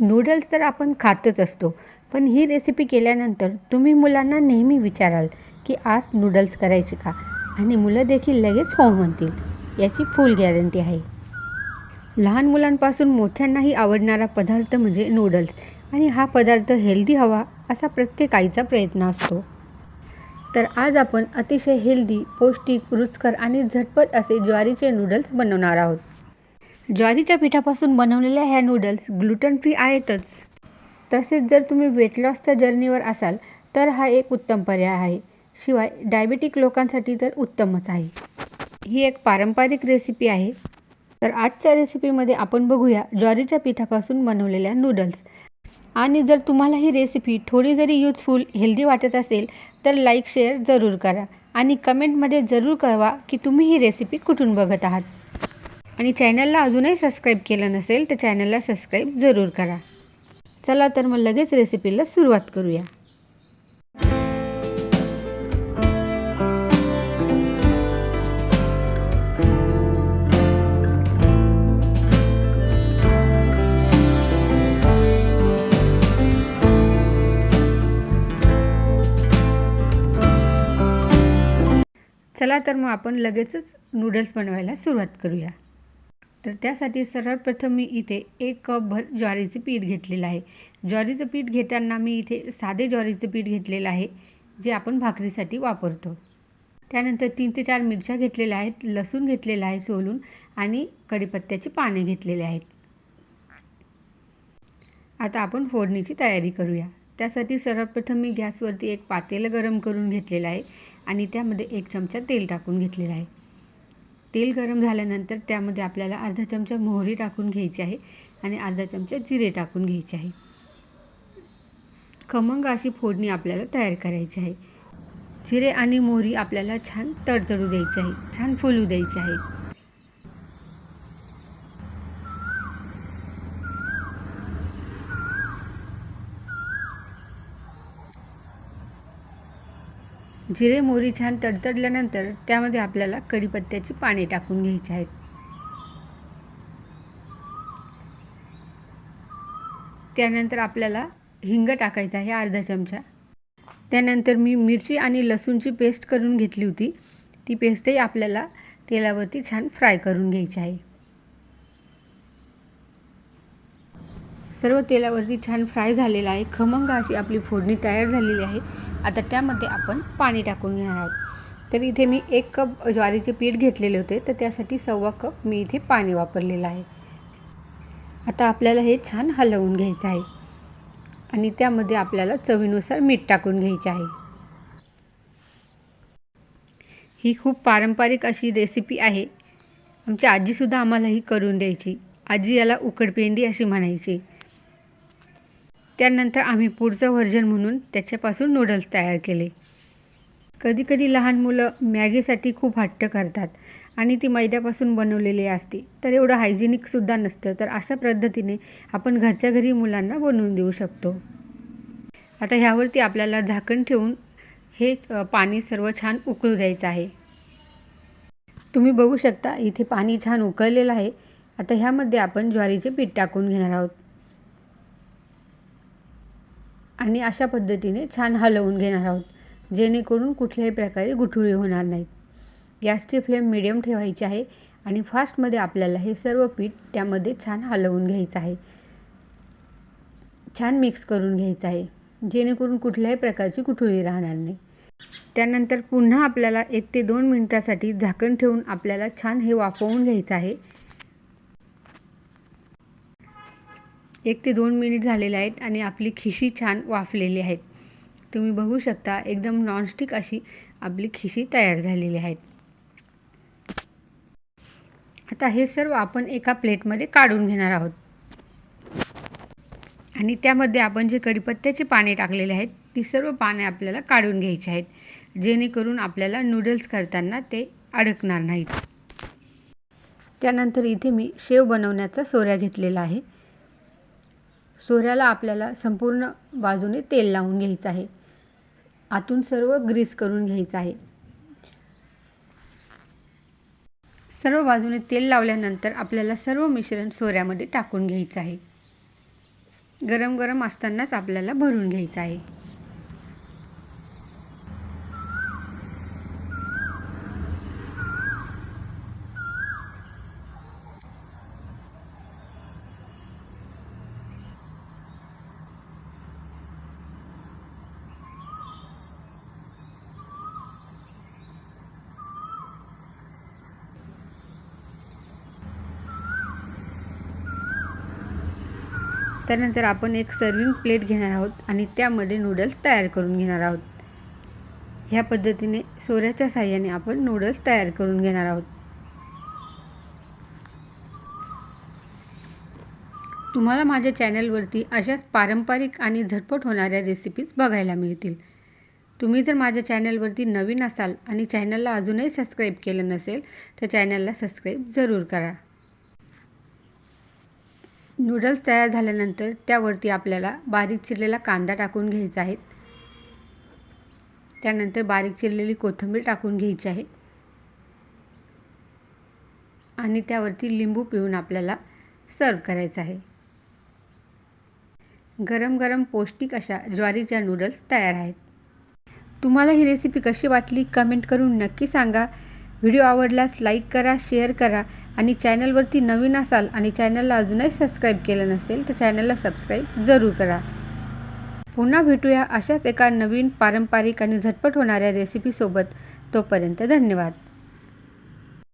Noodles तर आपण खातच असतो. पण ही रेसिपी केल्यानंतर तुम्ही मुलांना नेहमी विचाराल की आज नूडल्स करायचे का? आणि मुलं देखील लगेच हो म्हणतील. याची फुल गॅरंटी आहे. लहान मुलांपासून मोठ्यांनाही आवडणारा पदार्थ म्हणजे नूडल्स आणि हा पदार्थ हेल्दी हवा असा प्रत्येक आईचा प्रयत्न असतो. तर आज आपण अतिशय हेल्दी पौष्टिक रुचकर आणि झटपट असे ज्वारीचे नूडल्स बनवणार आहोत. ज्वारीच्या पिठापासून बनवलेल्या ह्या नूडल्स ग्लुटन फ्री आहेतच. तसेच जर तुम्ही वेट लॉसच्या जर्नीवर असाल तर हा एक उत्तम पर्याय आहे. शिवाय डायबेटिक लोकांसाठी तर उत्तमच आहे. ही एक पारंपरिक रेसिपी आहे. तर आजच्या रेसिपीमध्ये आपण बघूया ज्वारीच्या पिठापासून बनवलेल्या नूडल्स आणि जर तुम्हाला ही रेसिपी थोडी जरी यूजफुल हेल्दी वाटत असेल तर लाईक शेअर जरूर करा. आणि कमेंटमध्ये जरूर कळवा की तुम्ही ही रेसिपी कुठून बघत आहात. आणि चॅनलला अजूनही सबस्क्राईब केलं नसेल तर चॅनलला सबस्क्राईब जरूर करा. चला तर मग लगेच रेसिपीला सुरुवात करूया. चला तर मग आपण लगेचच नूडल्स बनवायला सुरुवात करूया. तर त्यासाठी सर्वप्रथम मी इथे एक कपभर ज्वारीचं पीठ घेतलेलं आहे. ज्वारीचं पीठ घेताना मी इथे साधे ज्वारीचं पीठ घेतलेलं आहे जे आपण भाकरीसाठी वापरतो. त्यानंतर तीन ते चार मिरच्या घेतलेल्या आहेत लसूण घेतलेला आहे सोलून आणि कढीपत्त्याची पाने घेतलेले आहेत. आता आपण फोडणीची तयारी करूया. त्यासाठी सर्वप्रथम मी गॅसवरती एक पातेलं गरम करून घेतलेलं आहे आणि त्यामध्ये एक चमचा तेल टाकून घेतलेलं आहे. तेल गरम झाल्यानंतर त्यामध्ये आपल्याला अर्धा चमचा मोहरी टाकून घ्यायची आहे आणि अर्धा चमचा जिरे टाकून घ्यायचे आहे. खमंग अशी फोडणी आपल्याला तयार करायची आहे. जिरे आणि मोहरी आपल्याला छान तडतडू द्यायची आहे. छान फुलू द्यायची आहे. जिरे मोहरी छान तडतडल्यानंतर त्यामध्ये आपल्याला कढीपत्त्याची पाने टाकून घ्यायची आहेत. त्यानंतर आपल्याला हिंग टाकायचं आहे अर्धा चमचा. त्यानंतर मी मिरची आणि लसूणची पेस्ट करून घेतली होती. ती पेस्टही आपल्याला तेलावरती छान फ्राय करून घ्यायची आहे. सर्व तेलावरती छान फ्राय झालेलं आहे. खमंग अशी आपली फोडणी तयार झालेली आहे. आता त्यामध्ये आपण पाणी टाकून घेणार आहोत. तर इथे मी एक कप ज्वारीचे पीठ घेतलेले होते तर त्यासाठी सव्वा कप मी इथे पाणी वापरलेलं आहे. आता आपल्याला हे छान हलवून घ्यायचं आहे. आणि त्यामध्ये आपल्याला चवीनुसार मीठ टाकून घ्यायचे आहे. ही खूप पारंपरिक अशी रेसिपी आहे. आमची आजीसुद्धा आम्हाला ही करून द्यायची. आजी याला उकडपेंडी अशी म्हणायची. त्यानंतर आम्ही पुढचं व्हर्जन म्हणून त्याच्यापासून नूडल्स तयार केले. कधीकधी लहान मुलं मॅगीसाठी खूप हट्ट करतात आणि ती मैद्यापासून बनवलेली असते तर एवढं हायजेनिकसुद्धा नसतं तर अशा पद्धतीने आपण घरच्या घरी मुलांना बनवून देऊ शकतो. आता ह्यावरती आपल्याला झाकण ठेवून हे पाणी सर्व छान उकळू द्यायचं आहे. तुम्ही बघू शकता इथे पाणी छान उकळलेलं आहे. आता ह्यामध्ये आपण ज्वारीचे पीठ टाकून घेणार आहोत. आणि अशा पद्धतीने छान हलवून घेणार आहोत जेणेकरून कुठल्याही प्रकारे गुठळी होणार नाहीत. गॅसची फ्लेम मिडियम ठेवायची आहे आणि फास्टमध्ये आपल्याला हे सर्व पीठ त्यामध्ये छान हलवून घ्यायचं आहे. छान मिक्स करून घ्यायचं आहे जेणेकरून कुठल्याही प्रकारची कुठळी राहणार नाही. त्यानंतर पुन्हा आपल्याला एक ते दोन मिनटासाठी झाकण ठेवून आपल्याला छान हे वाफवून घ्यायचं आहे. एक ते दोन मिनिट झालेले आहेत आणि आपली खिशी छान वाफलेली आहेत. तुम्ही बघू शकता एकदम नॉनस्टिक अशी आपली खिशी तयार झालेली आहेत. आता हे सर्व आपण एका प्लेटमध्ये काढून घेणार आहोत. आणि त्यामध्ये आपण जे कढीपत्त्याची पाने टाकलेले आहेत ती सर्व पाने आपल्याला काढून घ्यायची आहेत. जेणेकरून आपल्याला नूडल्स करताना ते अडकणार नाहीत. त्यानंतर इथे मी शेव बनवण्याचा सोऱ्या घेतलेला आहे. सोऱ्याला आपल्याला संपूर्ण बाजूने तेल लावून घ्यायचं आहे. आतून सर्व ग्रीस करून घ्यायचं आहे. सर्व बाजूने तेल लावल्यानंतर आपल्याला सर्व मिश्रण सोऱ्यामध्ये टाकून घ्यायचं आहे. गरम गरम असतानाच आपल्याला भरून घ्यायचं आहे. त्यानंतर आपण एक सर्विंग प्लेट घेणार आहोत आणि त्यामध्ये नूडल्स तयार करून घेणार आहोत. ह्या पद्धतीने सोऱ्याच्या साह्याने आपण नूडल्स तयार करून घेणार आहोत. तुम्हाला माझ्या चॅनलवरती अशाच पारंपरिक आणि झटपट होणाऱ्या रेसिपीज बघायला मिळतील. तुम्ही जर माझ्या चॅनलवरती नवीन असाल आणि चॅनलला अजूनही सबस्क्राईब केलं नसेल तर चॅनलला सबस्क्राईब जरूर करा. नूडल्स तयार झाल्यानंतर त्यावरती आपल्याला बारीक चिरलेला कांदा टाकून घ्यायचा आहे. त्यानंतर बारीक चिरलेली कोथिंबीर टाकून घ्यायची आहे. आणि त्यावरती लिंबू पिळून आपल्याला सर्व करायचं आहे. गरम गरम पौष्टिक अशा ज्वारीच्या नूडल्स तयार आहेत. तुम्हाला ही रेसिपी कशी वाटली कमेंट करून नक्की सांगा. व्हिडिओ आवडल्यास लाईक करा शेअर करा आणि चॅनलवरती नवीन असाल आणि चॅनलला अजूनही सबस्क्राईब केलं नसेल तर चॅनलला सबस्क्राईब जरूर करा. पुन्हा भेटूया अशाच एका नवीन पारंपरिक आणि झटपट होणाऱ्या रेसिपीसोबत. तोपर्यंत धन्यवाद.